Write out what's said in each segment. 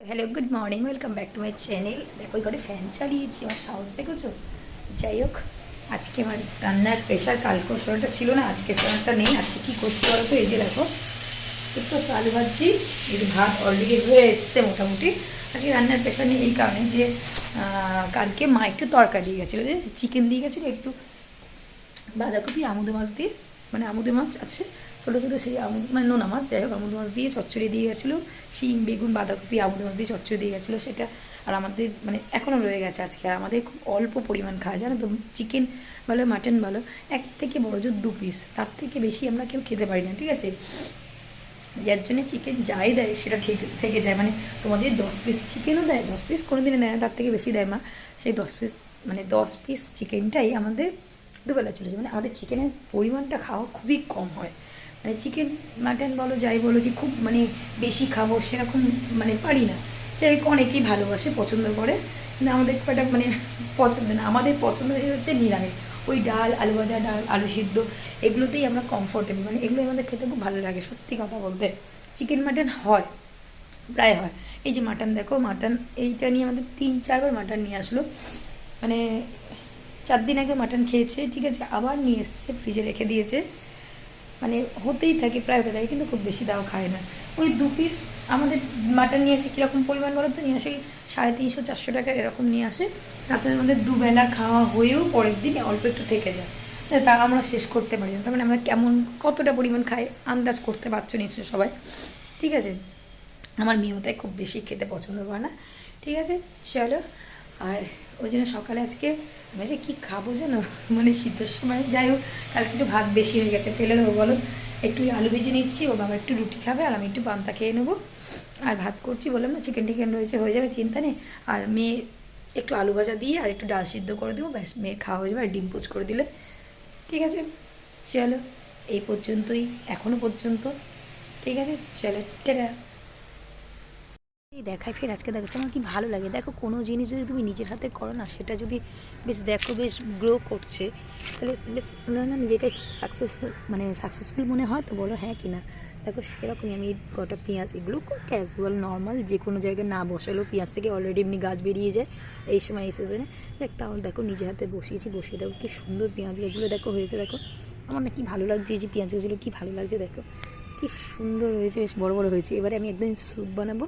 Hello good morning welcome back to my channel দেখো ঘরে fan চালিয়েছি, আমার সাহস দেখেছ? যাই হোক, আজকে আমার রান্নার প্রেশার কালকে সোনাটা ছিল না, আজকে সোনাটা নেই। আজকে কী করছি বলো তো? এই যে দেখো একটু চাল ভাজছি, এই যে ভাত অলরেডি হয়ে এসছে মোটামুটি। আজকে রান্নার প্রেশার নেই এই কারণে যে কালকে মা একটু তরকারি দিয়ে গেছিল যে চিকেন দিয়ে গেছিল, একটু বাঁধাকপি, আমুদে মাছ দিয়ে। মানে আমুদে মাছ আছে, ছোটো ছোটো সেই আমুদ মানে নোনা মাছ, যাই হোক আমুদে মাছ দিয়ে চচ্চড়ি দিয়ে গেছিল, শিম, বেগুন, বাঁধাকপি আমুদে মাছ দিয়ে চচ্চড়ি দিয়ে গেছিল সেটা, আর আমাদের মানে এখনও রয়ে গেছে আজকে, আর আমাদের খুব অল্প পরিমাণ খায় জানো তো, চিকেন বলো, মাটন বলো, এক থেকে বড় জোর দু পিস তার থেকে বেশি আমরা কেউ খেতে পারি না, ঠিক আছে? যার জন্য চিকেন যাই দেয়, সেটা ঠিক থেকে যায় মানে যদি দশ পিস চিকেনও দেয়, দশ পিস কোনো দিনে দেয় না, তার থেকে বেশি দেয় মা, সেই দশ পিস মানে দশ পিস চিকেনটাই আমাদের দুবেলা চলে যায়। মানে আমাদের চিকেনের পরিমাণটা খাওয়া খুবই কম হয়। মানে চিকেন মাটন বলো, যাই বলো, যে খুব মানে বেশি খাব সেরকম মানে পারি না। যাই অনেকেই ভালোবাসে, পছন্দ করে। কিন্তু আমাদের একটা মানে পছন্দ না। আমাদের পছন্দ হচ্ছে নিরামিষ। ওই ডাল, আলু ভাজা ডাল, আলু সিদ্ধ, এগুলোতেই আমরা কমফোর্টেবল মানে এগুলো আমাদের খেতে খুব ভালো লাগে, সত্যি কথা বলতে। চিকেন মাটন হয়, প্রায় হয়। এই যে মাটন দেখো মাটন এইটা নিয়ে আমাদের তিন, চারবার মাটন নিয়ে আসলো। মানে চার দিন আগে মাটন খেয়েছে, ঠিক আছে, আবার নিয়ে এসছে ফ্রিজে রেখে দিয়েছে। মানে হতেই থাকে, প্রায় হতে থাকে, কিন্তু খুব বেশি দাও খায় না। ওই দু পিস আমাদের মাটন নিয়ে আসে কীরকম পরিমাণ বলো তো, নিয়ে আসে সাড়ে তিনশো, চারশো টাকা এরকম নিয়ে আসে। তাতে আমাদের দুবেলা খাওয়া হয়েও পরের দিন অল্প একটু থেকে যায়। তা আমরা শেষ করতে পারি না। তার মানে আমরা কেমন, কতটা পরিমাণ খাই আন্দাজ করতে পারছ নিশ্চয় সবাই। ঠিক আছে? আমার মেয়েও তাই খুব বেশি খেতে পছন্দ করে না। ঠিক আছে? চলো আর ওই জন্য সকালে আজকে আমি যে কী খাব যেন মানে শীতের সময় যাই হোক, কালকে একটু ভাত বেশি হয়ে গেছে, ফেলে দেবো, বলো। একটু আলু ভেজে নিচ্ছি, ও বাবা একটু রুটি খাবে আর আমি একটু পান্তা খেয়ে নেব। আর ভাত করছি বললাম না চিকেন টিকেন রয়েছে, হয়ে যাবে, চিন্তা নেই। আর মেয়ে একটু আলু ভাজা দিয়ে আর একটু ডাল সিদ্ধ করে দেবো, ব্যাস, মেয়ে খাওয়া হয়ে যাবে আর ডিম পোচ করে দিলে। ঠিক আছে, চলো। এই পর্যন্তই, এখনও পর্যন্ত। ঠিক আছে, চলো টেরা দেখায় ফের আজকে দেখাচ্ছে, আমার কি ভালো লাগে। দেখো, কোনো জিনিস যদি তুমি নিজের হাতে করো না, সেটা যদি বেশ দেখো, বেশ গ্রো করছে, তাহলে বেশ মনে না, নিজেকে সাকসেসফুল মানে সাকসেসফুল মনে হয় তো বলো হ্যাঁ কি না দেখো, সেরকমই আমি কটা পেঁয়াজ, এগুলো খুব ক্যাজুয়াল নর্মাল যে কোনো জায়গায় না বসালেও পেঁয়াজ থেকে অলরেডি এমনি গাছ বেরিয়ে যায় এই সময়, এই সিজনে দেখ তাহলে দেখো, নিজে হাতে বসিয়েছি, বসিয়ে দেখো, কি সুন্দর পেঁয়াজ গাছগুলো দেখো হয়েছে, দেখো। আমার না কি ভালো লাগছে, এই যে পেঁয়াজ গাছগুলো কি ভালো লাগছে, দেখো। কি সুন্দর হয়েছে, বেশ বড় বড় হয়েছে। এবারে আমি একদম স্যুপ বানাবো।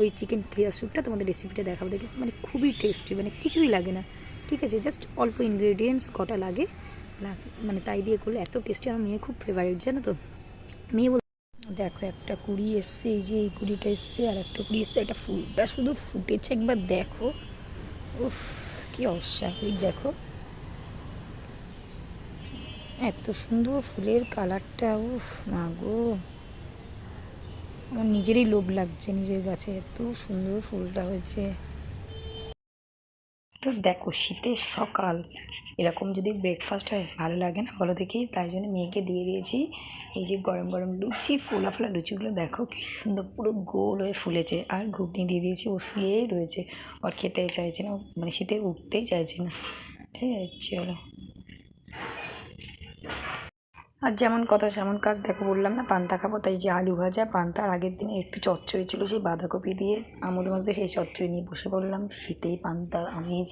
ওই চিকেন ক্লিয়ার স্যুপটা তোমাদের রেসিপিটা দেখাবো। দেখে মানে খুবই টেস্টি মানে কিছুই লাগে না। ঠিক আছে জাস্ট অল্প ইনগ্রেডিয়েন্টস কটা লাগে। মানে তাই দিয়ে করলে এত টেস্টি আমার মেয়ে খুব ফেভারিট জানো তো? মেয়ে বল দেখো, একটা কুড়ি এসছে, এই যে এই কুড়িটা এসছে, আর একটা কুড়ি এসছে একটা ফুলটা শুধু ফুটেছে, একবার দেখো। উফ, কি অস্বাভাবিক, দেখো। এত সুন্দর ফুলের কালারটা, উফ, মা গো। আমার নিজেরই লোভ লাগছে নিজের গাছে, এত সুন্দর ফুলটা হয়েছে। তো দেখো, শীতের সকাল, এরকম যদি ব্রেকফাস্ট হয়, ভালো লাগে না? বলো দেখি, তাই জন্য মেয়েকে দিয়ে দিয়েছি। এই যে গরম গরম লুচি, ফোলা ফোলা লুচিগুলো, দেখো কি সুন্দর পুরো গোল হয়ে ফুলেছে। আর ঘুগনি দিয়ে দিয়েছি ও শুয়েই রয়েছে। ওর খেতে চাইছে না মানে শীতে উঠতেই চাইছে না। ঠিক আছে, চলো। আর যেমন কথা সেমন কাজ, দেখো বললাম না, পান্তা খাব, তাই যে আলু ভাজা, পান্তা আর আগের দিনে একটু চচ্চড়ি ছিল, সেই বাঁধাকপি দিয়ে আমুদ মাছ দিয়ে সেই চচ্চড়ি নিয়ে বসে পড়লাম। শীতেই পান্তা আমেজ,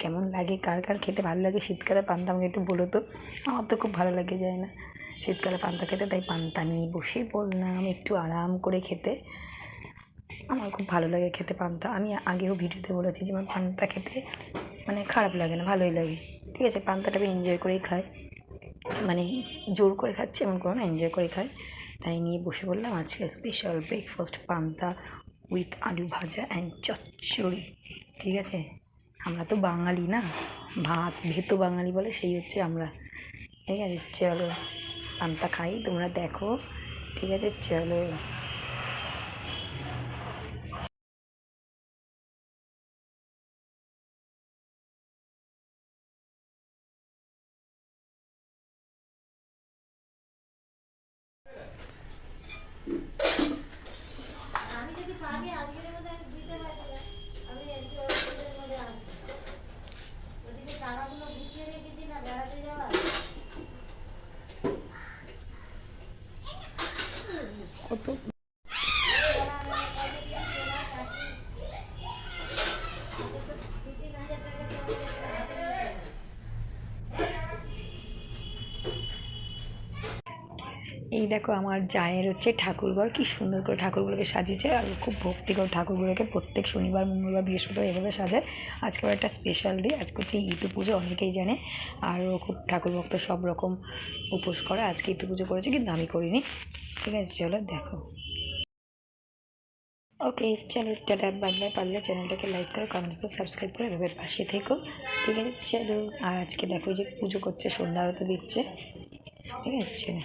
কেমন লাগে, কার কার খেতে ভালো লাগে, শীতকালে পান্তা আমাকে একটু বলো তো। আমার তো খুব ভালো লাগে, যায় না। শীতকালে পান্তা খেতে, তাই পান্তা নিয়ে বসে পড়লাম, একটু আরাম করে খেতে। আমার খুব ভালো লাগে খেতে পান্তা। আমি আগেও ভিডিওতে বলেছি যে, আমার পান্তা খেতে মানে খারাপ লাগে না, ভালোই লাগে। ঠিক আছে, পান্তাটা আমি এনজয় করেই খাই। মানে জোর করে খাচ্ছি, এমন কোনো না এনজয় করে খাই তাই নিয়ে বসে বললাম, আজকে স্পেশাল ব্রেকফাস্ট পান্তা উইথ আলু ভাজা অ্যান্ড চচ্চড়ি। ঠিক আছে? আমরা তো বাঙালি না? ভাত, ভেতো বাঙালি বলে সেই হচ্ছে আমরা। ঠিক আছে? চলো, পান্তা খাই, তোমরা দেখো। ঠিক আছে? চলো। এই দেখো আমার জায়ের হচ্ছে ঠাকুরঘর, কি সুন্দর করে ঠাকুরগুলোকে সাজিয়েছে আর খুব ভক্তি করে ঠাকুরগুলোকে প্রত্যেক শনিবার, মঙ্গলবার, বৃহস্পতিবার এভাবে সাজায় আজকে একটা স্পেশাল ডে আজকে হচ্ছে ইটু পুজো, অনেকেই জানে। আর ও খুব ঠাকুর ভক্ত সব রকম উপোস করে। আজকে ইটু পুজো করেছে কিন্তু আমি করিনি। ঠিক আছে, চলো দেখো। ওকে চলো, টাটা বাই পারলে চ্যানেলটাকে লাইক করো কমেন্টস করে সাবস্ক্রাইব করে, এভাবে পাশে থেকো। ঠিক আছে, চলো, আর আজকে দেখো যে পুজো করছে, সন্ধ্যা আরতি দিচ্ছে। ঠিক আছে, চলো।